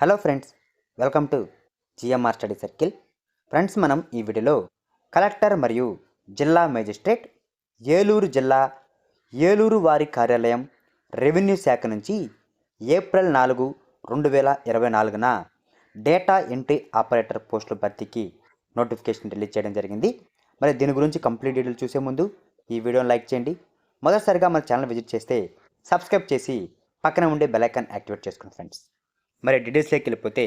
Hello friends welcome to GMR study circle. Friends మనం ఈ వీడియోలో కలెక్టర్ మరియు జిల్లా మేజిస్ట్రేట్ ఏలూరు జిల్లా ఏలూరు వారి కార్యాలయం రెవెన్యూ శాఖ నుంచి ఏప్రిల్ నాలుగు రెండు వేల ఇరవై నాలుగున డేటా ఎంట్రీ ఆపరేటర్ పోస్టుల భర్తీకి నోటిఫికేషన్ రిలీజ్ చేయడం జరిగింది. మరి దీని గురించి కంప్లీట్ డీటెయిల్ చూసే ముందు ఈ వీడియోని లైక్ చేయండి. మొదటిసారిగా మన ఛానల్ విజిట్ చేస్తే సబ్స్క్రైబ్ చేసి పక్కన ఉండే బెల్ ఐకాన్ యాక్టివేట్ చేసుకోండి ఫ్రెండ్స్. మరి డీటెయిల్స్లోకి వెళ్ళిపోతే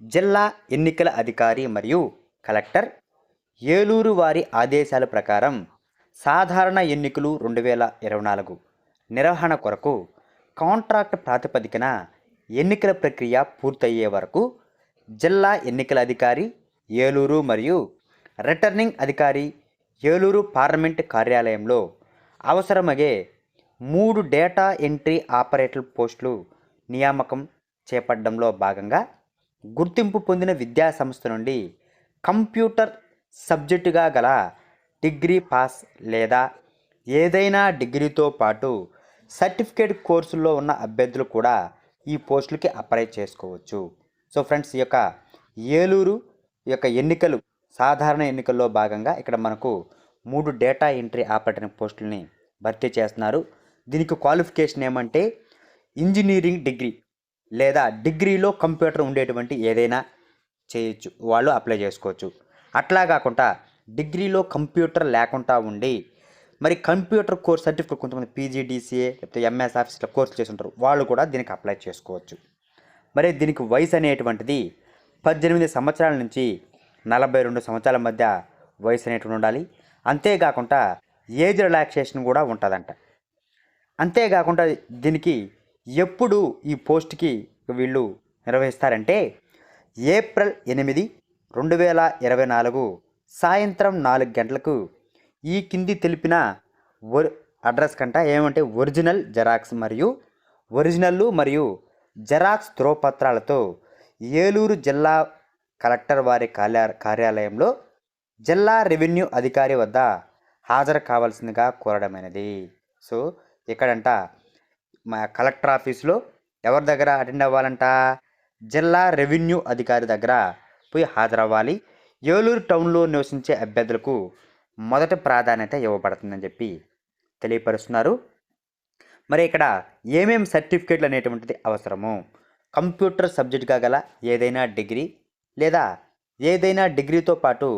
జిల్లా ఎన్నికల అధికారి మరియు కలెక్టర్ ఏలూరు వారి ఆదేశాల ప్రకారం సాధారణ ఎన్నికలు రెండు వేల ఇరవై నాలుగు నిర్వహణ కొరకు కాంట్రాక్ట్ ప్రాతిపదికన ఎన్నికల ప్రక్రియ పూర్తయ్యే వరకు జిల్లా ఎన్నికల అధికారి ఏలూరు మరియు రిటర్నింగ్ అధికారి ఏలూరు పార్లమెంట్ కార్యాలయంలో అవసరమయ్యే మూడు డేటా ఎంట్రీ ఆపరేటర్ పోస్టులు నియామకం చేపట్టడంలో భాగంగా గుర్తింపు పొందిన విద్యా సంస్థ నుండి కంప్యూటర్ సబ్జెక్టుగా గల డిగ్రీ పాస్ లేదా ఏదైనా డిగ్రీతో పాటు సర్టిఫికేట్ కోర్సుల్లో ఉన్న అభ్యర్థులు కూడా ఈ పోస్టులకి అప్లై చేసుకోవచ్చు. సో ఫ్రెండ్స్ ఈ యొక్క ఏలూరు ఈ యొక్క ఎన్నికలు సాధారణ ఎన్నికల్లో భాగంగా ఇక్కడ మనకు మూడు డేటా ఎంట్రీ ఆపరేటర్ పోస్టులని భర్తీ చేస్తున్నారు. దీనికి క్వాలిఫికేషన్ ఏమంటే ఇంజనీరింగ్ డిగ్రీ. లేదా డిగ్రీలో కంప్యూటర్ ఉండేటువంటి ఏదైనా చేయొచ్చు వాళ్ళు అప్లై చేసుకోవచ్చు. అట్లా కాకుండా డిగ్రీలో కంప్యూటర్ లేకుండా ఉండి మరి కంప్యూటర్ కోర్స్ సర్టిఫికేట్ కొంతమంది పీజీడీసీఏ లేకపోతే ఎంఎస్ ఆఫీస్లో కోర్సు చేసి ఉంటారు వాళ్ళు కూడా దీనికి అప్లై చేసుకోవచ్చు. మరి దీనికి వయసు అనేటువంటిది పద్దెనిమిది సంవత్సరాల నుంచి నలభై రెండు సంవత్సరాల మధ్య వయసు అనేటువంటి ఉండాలి. అంతేకాకుండా ఏజ్ రిలాక్సేషన్ కూడా ఉంటుందంట. అంతేకాకుండా దీనికి ఎప్పుడు ఈ పోస్ట్కి వీళ్ళు నిర్వహిస్తారంటే ఏప్రిల్ ఎనిమిది రెండు వేల ఇరవై నాలుగు సాయంత్రం నాలుగు గంటలకు ఈ కింది తెలిపిన ఒర్ అడ్రస్ కంట ఏమంటే ఒరిజినల్ జెరాక్స్ మరియు ఒరిజినల్లు మరియు జెరాక్స్ ధ్రువపత్రాలతో ఏలూరు జిల్లా కలెక్టర్ వారి కార్య కార్యాలయంలో జిల్లా రెవెన్యూ అధికారి వద్ద హాజరు కావాల్సిందిగా కోరడమైనది. సో ఇక్కడంట మా కలెక్టర్ ఆఫీస్లో ఎవరి దగ్గర అటెండ్ అవ్వాలంట? జిల్లా రెవెన్యూ అధికారి దగ్గర పోయి హాజరవ్వాలి. ఏలూరు టౌన్లో నివసించే అభ్యర్థులకు మొదటి ప్రాధాన్యత ఇవ్వబడుతుందని చెప్పి తెలియపరుస్తున్నారు. మరి ఇక్కడ ఏమేం సర్టిఫికేట్లు అనేటువంటిది అవసరము? కంప్యూటర్ సబ్జెక్ట్గా గల ఏదైనా డిగ్రీ లేదా ఏదైనా డిగ్రీతో పాటు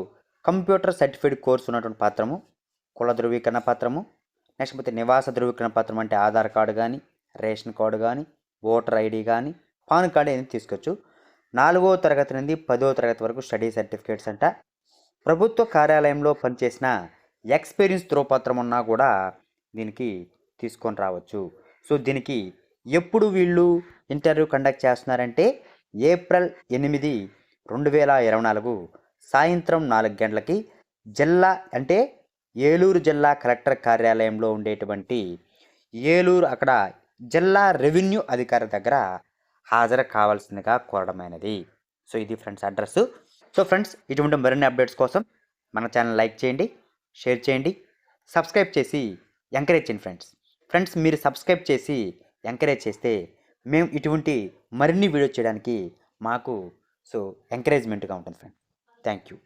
కంప్యూటర్ సర్టిఫికేట్ కోర్సు ఉన్నటువంటి పాత్రము కుల ధృవీకరణ పత్రము నెక్స్ట్ పోతే నివాస ధృవీకరణ పత్రం అంటే ఆధార్ కార్డు కానీ రేషన్ కార్డు కానీ ఓటర్ ఐడి కానీ పాన్ కార్డు అనేది తీసుకోవచ్చు. నాలుగో తరగతి నుండి పదో తరగతి వరకు స్టడీ సర్టిఫికేట్స్ అంట. ప్రభుత్వ కార్యాలయంలో పనిచేసిన ఎక్స్పీరియన్స్ ధ్రువపత్రం ఉన్నా కూడా దీనికి తీసుకొని రావచ్చు. సో దీనికి ఎప్పుడు వీళ్ళు ఇంటర్వ్యూ కండక్ట్ చేస్తున్నారంటే ఏప్రిల్ ఎనిమిది రెండు వేల ఇరవై నాలుగు సాయంత్రం నాలుగు గంటలకి జిల్లా అంటే ఏలూరు జిల్లా కలెక్టర్ కార్యాలయంలో ఉండేటువంటి ఏలూరు అక్కడ జిల్లా రెవెన్యూ అధికారి దగ్గర హాజరు కావాల్సిందిగా కోరడమైనది. సో ఇది ఫ్రెండ్స్ అడ్రస్. సో ఫ్రెండ్స్ ఇటువంటి మరిన్ని అప్డేట్స్ కోసం మన ఛానల్ లైక్ చేయండి షేర్ చేయండి సబ్స్క్రైబ్ చేసి ఎంకరేజ్ చేయండి ఫ్రెండ్స్. ఫ్రెండ్స్ మీరు సబ్స్క్రైబ్ చేసి ఎంకరేజ్ చేస్తే మేము ఇటువంటి మరిన్ని వీడియో చేయడానికి మాకు సో ఎంకరేజ్మెంట్గా ఉంటుంది ఫ్రెండ్స్. Thank you.